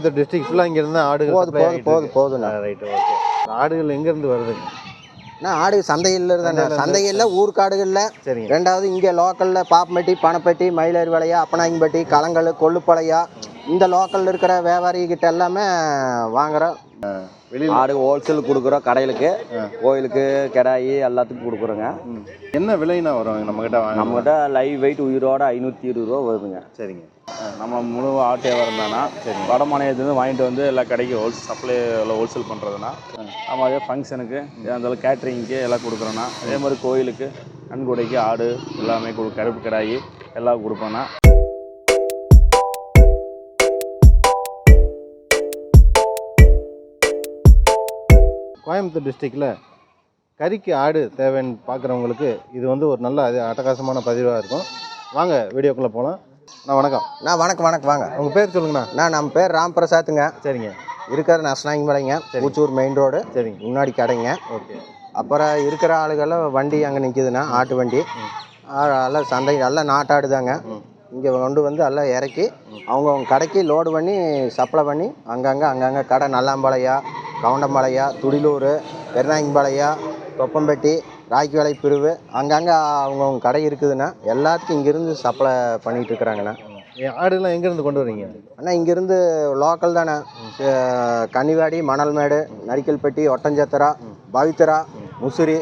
Coimbatore district ஃபுல்லாக இங்கேருந்து ஆடுகள் போது supply போது ஆகிட்டு போது இருக்கு. போதுண்ணா ஆ, ரைட்டு ஓகே ஆடுகள் எங்கேருந்து வருதுங்க நான் ஆடு சந்தையில் இருந்தானே சந்தையில் ஊர்க்காடுகளில் சரிங்க. ரெண்டாவது இங்கே லோக்கலில் பாப்பம்பட்டி பணப்பட்டி மயிலேறு வளையா அப்பனாயம்பட்டி களங்கல் கொல்லுப்பாளையா இந்த லோக்கலில் இருக்கிற வியாபாரி கிட்ட எல்லாமே வெளியில். ஆடு ஹோல்சேல் கொடுக்குறோம் கடைகளுக்கு. கோயிலுக்கு கிடாயி எல்லாத்துக்கும் கொடுக்குறோங்க. என்ன விலைனா வரும்? நம்மக்கிட்ட வாங்க. நம்மகிட்ட லைவ் வெயிட் உயிரோட ஐநூற்றி இருபது ரூபா வருதுங்க. சரிங்க. நம்ம முழு ஆட்டு வியாபாரம் தானா வட மாநிலத்துலேருந்து வாங்கிட்டு வந்து எல்லா கடைக்கும் ஹோல்ஸ் சப்ளை ஹோல்சேல் பண்ணுறதுனா நம்ம அதே ஃபங்க்ஷனுக்கு அந்த கேட்ரிங்க்கு எல்லாம் கொடுக்குறோன்னா அதே மாதிரி கோயிலுக்கு நன்கொடைக்கு ஆடு எல்லாமே கொடு கருப்பு கடாயி எல்லாம் கொடுப்போண்ணா கோயம்புத்தூர் டிஸ்ட்ரிக்டில் கறிக்கு ஆடு தேவைன்னு பார்க்குறவங்களுக்கு இது வந்து ஒரு நல்ல அது அட்டகாசமான பதிவாக இருக்கும். வாங்க வீடியோக்குள்ளே போகலாம் நான் வணக்கம். நான் வணக்கம் வணக்கம் வாங்க. உங்கள் பேர் சொல்லுங்கண்ணா. நான் நம்ம பேர் ராம் பிரசாத்துங்க சரிங்க இருக்கிற நஷ்னாங்கிபாளையங்க பூச்சூர் மெயின் ரோடு சரிங்க. முன்னாடி கடைங்க. ஓகே. அப்புறம் இருக்கிற ஆளுகெல்லாம் வண்டி அங்கே நிற்கிதுண்ணா ஆட்டு வண்டி. எல்லாம் சந்தை எல்லாம் நாட்டாடு தாங்க இங்கே கொண்டு வந்து எல்லாம் இறக்கி அவங்கவுங்க கடைக்கு லோடு பண்ணி சப்ளை பண்ணி அங்கங்கே அங்கங்கே கடை நல்லாம்பாளையா கவுண்டம்பாளையா துடிலூர் பெருநாயங்கம்பாளையா தொப்பம்பட்டி ராய்க்குவேலை பிரிவு. அங்கங்கே அவங்கவுங்க கடை இருக்குதுண்ணா. எல்லாத்துக்கும் இங்கேருந்து சப்ளை பண்ணிகிட்டு இருக்கிறாங்கண்ணா. என் ஆடுலாம் எங்கேருந்து கொண்டு வரீங்க? அண்ணா இங்கேருந்து லோக்கல் தானே கன்னிவாடி மணல்மேடு நரிக்கல்பட்டி ஒட்டஞ்சத்திரா பவித்ரா முசிறி.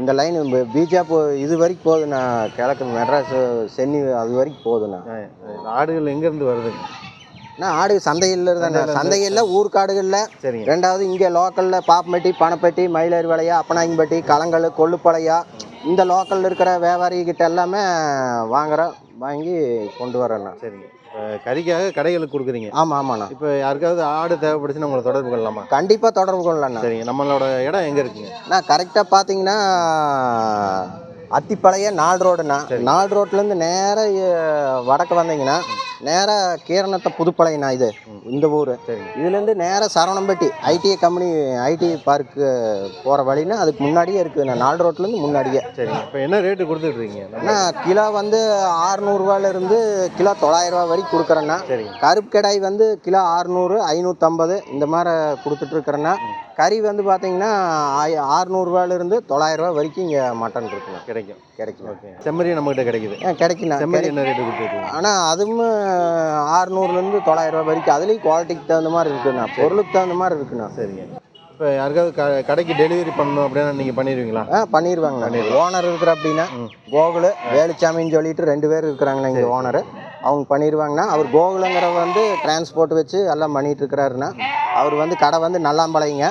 இந்த லைன் பிஜாப்பு இது வரைக்கும் போகுதுண்ணா கிழக்கு மெட்ராஸ் சென்னி அது வரைக்கும் போகுதுண்ணா ஆடுகள் எங்கேருந்து வருதுங்க அண்ணா ஆடு சந்தையில் இருந்தானே சந்தையில் ஊர்க்காடுகளில் சரிங்க. ரெண்டாவது இங்கே லோக்கலில் பாப்பம்பட்டி பணப்பட்டி மயிலேறு வளையா அப்பனாயம்பட்டி களங்கல் கொல்லுப்பாளையா இந்த லோக்கலில் இருக்கிற வியாபாரி கிட்ட எல்லாமே வாங்குறோம் வாங்கி கொண்டு வரோண்ணா சரிங்க. கறிக்காக கடைகளுக்கு கொடுக்குறீங்க. ஆமாம் ஆமாண்ணா. இப்போ யாருக்காவது ஆடு தேவைப்படுச்சுன்னா உங்களை தொடர்பு கொள்ளலாமா? கண்டிப்பாக தொடர்பு கொள்ளலாண்ணா. சரிங்க. நம்மளோட இடம் எங்கே இருக்குங்க? நான் கரெக்டாக பார்த்தீங்கன்னா அத்திப்பாளைய நாலு ரோடுண்ணா. நாலு ரோட்லேருந்து நேராக வடக்கு வந்தீங்கன்னா நேராக கீரணத்தை புதுப்பாளையண்ணா இது இந்த ஊர். இதுலேருந்து நேராக சரவணம்பட்டி ஐடிஐ கம்பெனி ஐடி பார்க்கு போகிற வழின்னா அதுக்கு முன்னாடியே இருக்குதுண்ணா நாலு ரோட்லேருந்து முன்னாடியே. சரிங்க. இப்போ என்ன ரேட்டு கொடுத்துட்ருக்கீங்க? அண்ணா கிலோ வந்து ஆறுநூறுவாலேருந்து கிலோ தொள்ளாயிரரூவா வரைக்கும் கொடுக்குறேண்ணா. சரிங்க. கருப்பு கடாய் வந்து கிலோ அறுநூறு ஐநூற்றம்பது இந்த மாதிரி கொடுத்துட்ருக்குறேன்னா கறி வந்து பார்த்தீங்கன்னா ஆய- ஆறுநூறுவாலேருந்து தொள்ளாயிரரூவா வரைக்கும் இங்கே மட்டன் இருக்குண்ணா கிடைக்கும். கிடைக்கும் ஓகே. செம்மறி நம்மகிட்ட கிடைக்குது. ஏன் கிடைக்குண்ணா செம்மறி என்ன ரேட்டு கொடுத்துருக்கீங்க ஆனால் அதுவும் ஆறுநூறுலேருந்து தொள்ளாயிரரூவா வரைக்கும் அதுலேயும் குவாலிட்டிக்கு தகுந்த மாதிரி இருக்குண்ணா. பொருளுக்கு தகுந்த மாதிரி இருக்குண்ணா. சரிங்க. இப்போ யாருக்காவது க கடைக்கு டெலிவரி பண்ணணும் அப்படின்னா நீங்கள் பண்ணிடுவீங்களா? ஆ பண்ணிடுவாங்கண்ணா. ஓனர் இருக்கிற அப்படின்னா கோகுல் வேலுச்சாமின்னு சொல்லிட்டு ரெண்டு பேர் இருக்கிறாங்கண்ணா இங்கே ஓனர் அவங்க பண்ணிடுவாங்கண்ணா. அவர் கோகுலங்கிறவர் வந்து டிரான்ஸ்போர்ட் வச்சு எல்லாம் பண்ணிட்டு இருக்கிறாருண்ணா. அவர் வந்து கடை வந்து நல்லாம்பாளையங்க.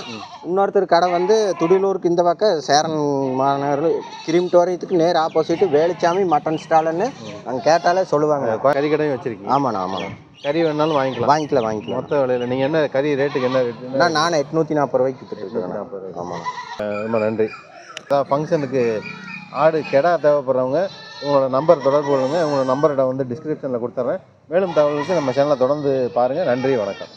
இன்னொருத்தர் கடை வந்து துடிலூருக்கு இந்த பக்கம் சேரன் மாநகர் கிரிமிட்டோரியத்துக்கு நேர் ஆப்போசிட் வேலுச்சாமி மட்டன் ஸ்டாலுன்னு அங்கே கேட்டாலே சொல்லுவாங்க. கறி கடையும் வச்சிருக்கீங்க. ஆமாண்ணா ஆமாண்ணா. கறி வேணாலும் வாங்கிக்கலாம். வாங்கிக்கலாம் வாங்கிக்கலாம். மொத்த விலையில். நீங்கள் என்ன கறி ரேட்டுக்கு என்ன ரேட்டு நான் எட்நூற்றி நாற்பது ரூபாய்க்கு வித்துட்டு ஆமாம் ரொம்ப நன்றி. ஃபங்க்ஷனுக்கு ஆடு கெடா தேவைப்படுறவங்க உங்களோட நம்பர் தொடர்பு கொள்ளுங்க. உங்களோட நம்பரை நான் வந்து டிஸ்கிரிப்ஷனில் கொடுத்துட்றேன் மேலும் தகவலுக்கு நம்ம சேனலை தொடர்ந்து பாருங்கள் நன்றி வணக்கம்.